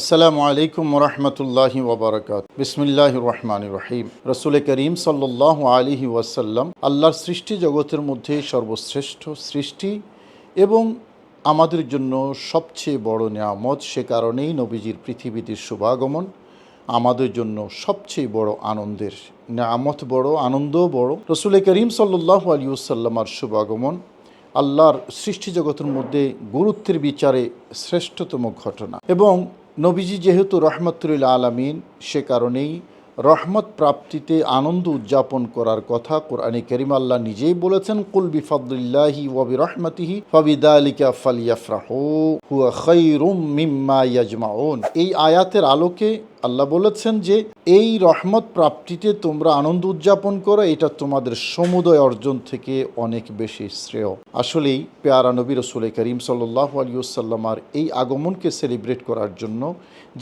আসসালামু আলাইকুম রহমতুল্লাহি ওবরাকাত। বিসমিল্লাহ রহমান রহিম। রসুল করিম সাল্লাহ আলিহি ওয়াসাল্লাম আল্লাহর সৃষ্টি জগতের মধ্যে সর্বশ্রেষ্ঠ সৃষ্টি এবং আমাদের জন্য সবচেয়ে বড় নিয়ামত সে কারণেই নবীজির পৃথিবীতে শুভাগমন, আমাদের জন্য সবচেয়ে বড় আনন্দের নিয়ামত বড়, আনন্দও বড়। রসুল করিম সাল্লাহ আলিউসাল্লামার শুভাগমন আল্লাহর সৃষ্টি জগতের মধ্যে গুরুত্বের বিচারে শ্রেষ্ঠতম ঘটনা এবং নবীজি যেহেতু রহমতুল্লাহ আলমিন, সে কারণেই রহমত প্রাপ্তিতে আনন্দ উদযাপন করার কথা কোরআনে করিম আল্লাহ নিজেই বলেছেন, কুল বিফাদুল্লাহি ওয়াবি রহমতিহি ফাবিদালিকা ফালিয়াফরাহু, হুয়া খাইরুম মিম্মা ইয়াজমাউন। এই আয়াতের আলোকে আল্লাহ বলেছেন যে, এই রহমত প্রাপ্তিতে তোমরা আনন্দ উদযাপন করো, এটা তোমাদের সমুদয় অর্জন থেকে অনেক বেশি শ্রেয়। আসলেই পেয়ারা নবী রসুল করিম সাল্লাহ আলিউসাল্লামার এই আগমনকে সেলিব্রেট করার জন্য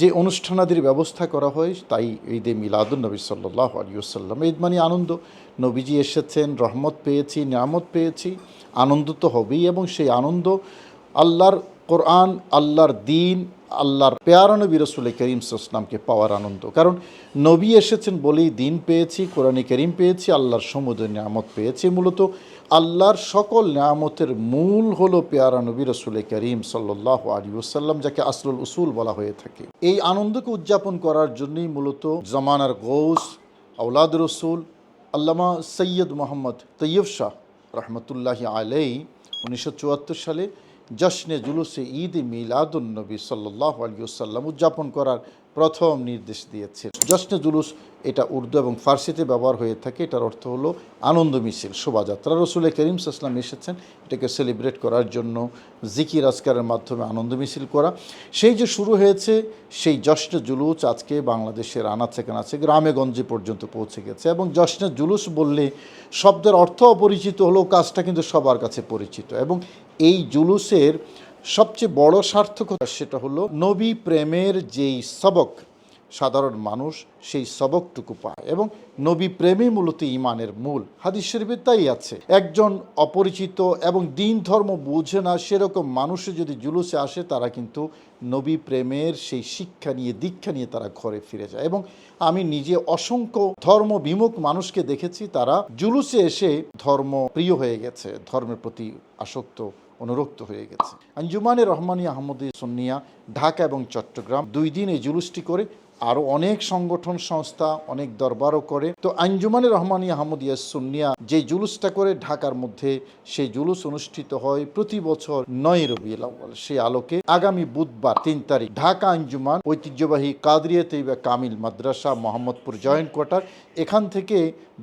যে অনুষ্ঠানাদির ব্যবস্থা করা হয়, তাই ঈদে মিলাদুল নবী সাল্লাহ আলিউসাল্লাম ঈদ মানে আনন্দ। নবীজি এসেছেন, রহমত পেয়েছি, নিয়ামত পেয়েছি, আনন্দ তো হবেই এবং সেই আনন্দ আল্লাহর কোরআন, আল্লাহর দিন আল্লাহর পেয়ারা নবী রসুল করিম সাল্লামকে পাওয়ার আনন্দ। কারণ নবী এসেছেন বলেই দিন পেয়েছি, কোরআনে করিম পেয়েছি, আল্লাহর সমুদ্র নিয়ামত পেয়েছি। মূলত আল্লাহর সকল নিয়ামতের মূল হলো পেয়ারা নবী রসুল করিম সাল্লাহ আলী ওসাল্লাম যাকে আসলুল উসুল বলা হয়ে থাকে। এই আনন্দকে উদযাপন করার জন্যই মূলত জমানার গৌস আউলাদ রসুল, আল্লামা সৈয়দ মোহাম্মদ তৈয়ব শাহ রহমতুল্লাহি আলাই উনিশশো সালে জশ্নে জুলুসে ঈদ মিলাদুন্নবী সাল্লাহ আলিয়াল্লাম উদযাপন করার প্রথম নির্দেশ দিয়েছে। জশ্নে জুলুস এটা উর্দু এবং ফার্সিতে ব্যবহার হয়ে থাকে। এটার অর্থ হলো আনন্দ মিছিল, শোভাযাত্রা। রসুল করিম সাসলাম এসেছেন এটাকে সেলিব্রেট করার জন্য জিকির আজকারের মাধ্যমে আনন্দ মিছিল করা। সেই যে শুরু হয়েছে, সেই জশ্নে জুলুস আজকে বাংলাদেশের আনাচে কানাচে গ্রামে গঞ্জে পর্যন্ত পৌঁছে গেছে এবং জশ্নে জুলুস বললে শব্দের অর্থ অপরিচিত হলেও কাজটা কিন্তু সবার কাছে পরিচিত এবং এই জুলুসের সবচেয়ে বড় সার্থকতা সেটা হলো নবী প্রেমের যেই সবক, সাধারণ মানুষ সেই সবকটুকু পায় এবং নবী প্রেমই মূলত ইমানের মূল। হাদিস শরীফে তাই আছে, একজন অপরিচিত এবং দিন ধর্ম বুঝে না সেরকম মানুষে যদি জুলুসে আসে তারা কিন্তু নবী প্রেমের সেই শিক্ষা নিয়ে, দীক্ষা নিয়ে তারা ঘরে ফিরে যায় এবং আমি নিজে অসংখ্য ধর্ম বিমুখ মানুষকে দেখেছি তারা জুলুসে এসে ধর্ম প্রিয় হয়ে গেছে, ধর্মের প্রতি আসক্ত অনুরক্ত হয়ে গেছে। আঞ্জুমানে রহমানী আহমদী সন্নিয়া, ঢাকা এবং চট্টগ্রাম দুই দিন এই জুলুসটি করে আরও অনেক সংগঠন, সংস্থা, অনেক দরবারও করে। তো আঞ্জুমানে রহমানী আহমদিয়া সুন্নিয়া যে জুলুসটা করে ঢাকার মধ্যে, সেই জুলুস অনুষ্ঠিত হয় প্রতি বছর নয় আউ্বাল সেই আলোকে আগামী বুধবার তিন তারিখ ঢাকা আঞ্জুমান ঐতিহ্যবাহী কাদরিয়া তৈবা কামিল মাদ্রাসা মোহাম্মদপুর জয়েন্ট কোয়ার্টার এখান থেকে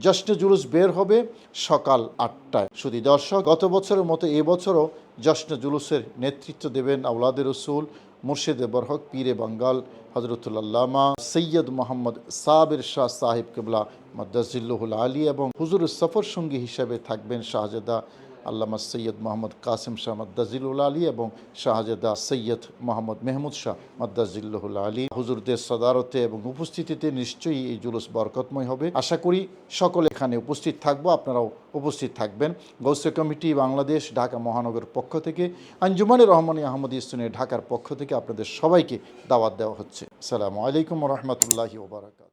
জশ্নে জুলুস বের হবে সকাল আটটায়। শুধু দর্শক, গত বছরের মতো এবছরও জশ্নে জুলুসের নেতৃত্ব দেবেন আউলাদে রসুল মুর্শিদে বরহক, পীরে বাঙ্গাল হজরতুল্লামা সৈয়দ মোহাম্মদ সাবির শাহ সাহেব কেবলা মদ্দাজিল্লুহুল আলী এবং হুজুর সফর সঙ্গী হিসেবে থাকবেন শাহজাদা আল্লামা সৈয়দ মোহাম্মদ কাসিম শাহ মদ্দাজিল্লুল আলী এবং শাহজাদা সৈয়দ মোহাম্মদ মেহমুদ শাহ মদ্দাজিল্লুহুল আলী। হুজুরদের সদারতে এবং উপস্থিতিতে নিশ্চয়ই এই জুলুস বরকতময় হবে। আশা করি সকলে এখানে উপস্থিত থাকব, আপনারাও উপস্থিত থাকবেন। গৌসে কমিটি বাংলাদেশ, ঢাকা মহানগর পক্ষ থেকে, আঞ্জুমানে রহমানী আহমদ ইসলামের ঢাকার পক্ষ থেকে আপনাদের সবাইকে দাওয়াত দেওয়া হচ্ছে। সালামু আলাইকুম রহমতুল্লাহি ওবরাকাত